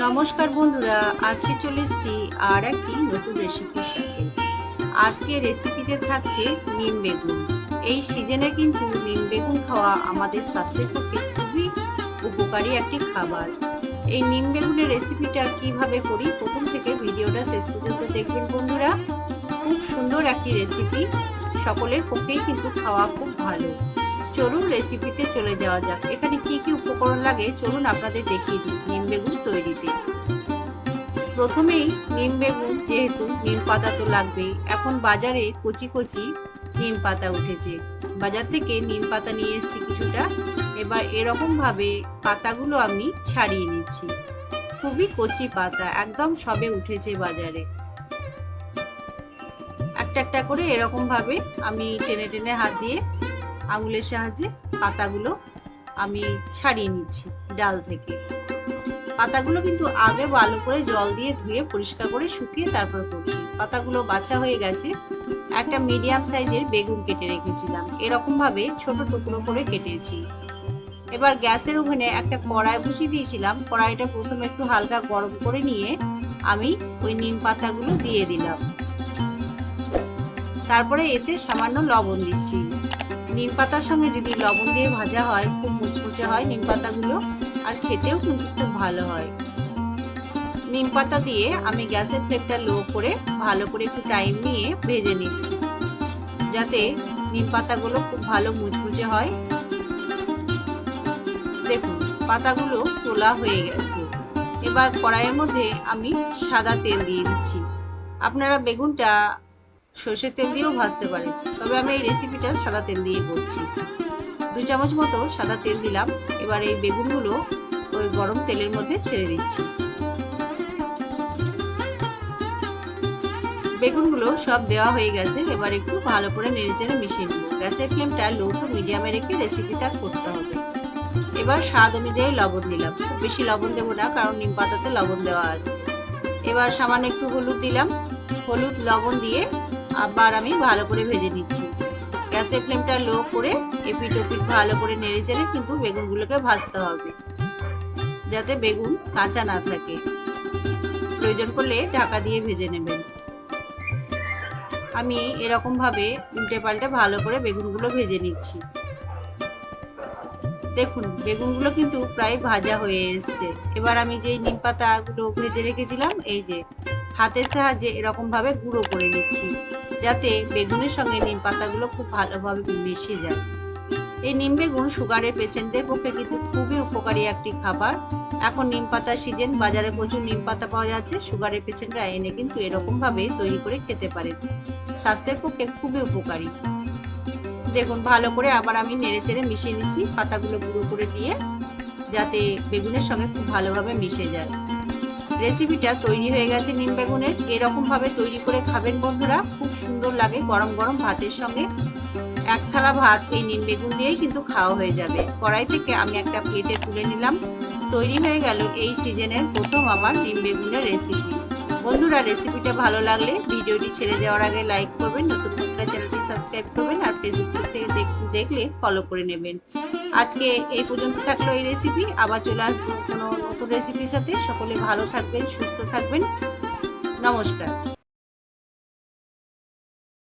নমস্কার বন্ধুরা, আজকে চলে এসেছি আর একটি নতুন রেসিপির সাথে আজকে রেসিপিতে থাকছে নিম বেগুন। এই সিজনে কিন্তু নিম বেগুন খাওয়া আমাদের স্বাস্থ্যের পক্ষে খুবই উপকারী একটি খাবার। এই নিম বেগুনের রেসিপিটা কীভাবে করি, প্রথম থেকে ভিডিওটা শেষ পর্যন্ত দেখবেন বন্ধুরা। খুব সুন্দর একটি রেসিপি সকলের পক্ষেই কিন্তু খাওয়া খুব ভালো। চলুন রেসিপিতে চলে যাওয়া যাক। এখানে কি কি উপকরণ লাগে? চলুন আপনাদের দেখিয়ে দিই। নিম বেগুন তৈরিতে প্রথমেই নিম বেগুন, যেহেতু নিম পাতা তো লাগবেই, এখন বাজারে কচি কচি নিম পাতা উঠেছে। বাজার থেকে নিম পাতা নিয়ে এসেছি কিছুটা। এবার এরকম ভাবে পাতাগুলো আমি ছাড়িয়ে নিচ্ছি। খুবই কচি পাতা, একদম সবে উঠেছে বাজারে। একটা একটা করে এরকম ভাবে আমি টেনে টেনে হাত দিয়ে আঙুলের সাহায্যে পাতাগুলো আমি ছাড়িয়ে নিচ্ছি ডাল থেকে। পাতাগুলো কিন্তু আগে ভালো করে জল দিয়ে ধুয়ে পরিষ্কার করে শুকিয়ে তারপর করছি। পাতাগুলো বাছা হয়ে গেছে। একটা মিডিয়াম সাইজের বেগুন কেটে রেখেছিলাম। এরকম ভাবে ছোট টুকরো করে কেটেছি। এবার গ্যাসের ওভেনে একটা কড়াই বসিয়ে দিয়েছিলাম। কড়াইটা প্রথমে একটু হালকা গরম করে নিয়ে আমি ওই নিম পাতাগুলো দিয়ে দিলাম। তারপরে এতে সামান্য লবণ দিচ্ছি। নিম পাতার সঙ্গে যদি লবণ দিয়ে ভাজা হয়, খুব মুচমুচে হয় নিম পাতাগুলো, আর খেতেও কিন্তু খুব ভালো হয়। নিম পাতা দিয়ে আমি গ্যাসের ফ্লেমটা লো করে ভালো করে একটু টাইম নিয়ে ভেজে নিচ্ছি। যাতে নিম পাতাগুলো খুব ভালো মুচমুচে হয়। দেখুন, পাতাগুলো তোলা হয়ে গেছে। এবার কড়াইয়ের মধ্যে আমি সাদা তেল দিয়ে দিচ্ছি। আপনারা বেগুনটা সর্ষের তেল দিয়েও ভাজতে পারেন তবে আমি এই রেসিপিটা সাদা তেল দিয়ে করছি। দু চামচ মতো সাদা তেল দিলাম। এবার এই বেগুনগুলো ওই গরম তেলের মধ্যে ছেড়ে দিচ্ছি। বেগুনগুলো সব দেওয়া হয়ে গেছে। এবার একটু ভালো করে নেড়েচেড়ে মিশিয়ে নেব। গ্যাসের ফ্লেমটা লো টু মিডিয়ামে রেখে রেসিপিটা করতে হবে। এবার স্বাদ অনুযায়ী লবণ দিলাম। বেশি লবণ দেবো না, কারণ নিম পাতাতে লবণ দেওয়া আছে। এবার সামান্য একটু হলুদ দিলাম। হলুদ, লবণ দিয়ে আবার আমি ভালো করে ভেজে নিচ্ছি। গ্যাসের ফ্লেমটা লো করে এপিট ওপিট ভালো করে নেড়ে চেড়ে কিন্তু বেগুনগুলোকে ভাজতে হবে। যাতে বেগুন কাঁচা না থাকে। প্রয়োজন করলে ঢাকা দিয়ে ভেজে নেবেন। আমি এরকম ভাবে উল্টে পাল্টে ভালো করে বেগুনগুলো ভেজে নিচ্ছি। দেখুন, বেগুনগুলো কিন্তু প্রায় ভাজা হয়ে এসছে। এবার আমি যে নিম পাতাগুলো ভেজে রেখেছিলাম, এই যে হাতের সাহায্যে এরকমভাবে গুঁড়ো করে নিচ্ছি, যাতে বেগুনের সঙ্গে নিম পাতাগুলো খুব ভালোভাবে মিশে যায়। এই নিম বেগুন সুগারের পেশেন্টদের পক্ষে কিন্তু খুবই উপকারী একটি খাবার। এখন নিম পাতার সিজন বাজারে প্রচুর নিম পাতা পাওয়া যাচ্ছে, সুগারের পেশেন্টরা এনে কিন্তু এরকমভাবে তৈরি করে খেতে পারেন। স্বাস্থ্যের পক্ষে খুবই উপকারী। দেখুন, ভালো করে আবার আমি নেড়ে চেড়ে মিশিয়ে নিচ্ছি, পাতাগুলো গুঁড়ো করে দিয়ে, যাতে বেগুনের সঙ্গে খুব ভালোভাবে মিশে যায়। রেসিপিটা তৈরি হয়ে গেছে নিম বেগুনের এরকম ভাবে তৈরি করে খাবেন বন্ধুরা। খুব সুন্দর লাগে গরম গরম ভাতের সঙ্গে। এক থালা ভাত এই নিম বেগুন দিয়েই কিন্তু খাওয়া হয়ে যাবে। কড়াই থেকে আমি একটা প্লেটে তুলে নিলাম। তৈরি হয়ে গেল এই সিজনের প্রথম আমার নিম বেগুনের রেসিপি। বন্ধুরা, রেসিপিটা ভালো লাগলে ভিডিওটি ছেড়ে যাওয়ার আগে লাইক করবেন, নতুন বন্ধুরা চ্যানেলটি সাবস্ক্রাইব করবেন, আর ফেসবুক থেকে দেখলে ফলো করে নেবেন। আজকে এই পর্যন্ত থাকল এই রেসিপি আবার চলে আসব কোনো নতুন রেসিপির সাথে। সকলে ভালো থাকবেন, সুস্থ থাকবেন। নমস্কার।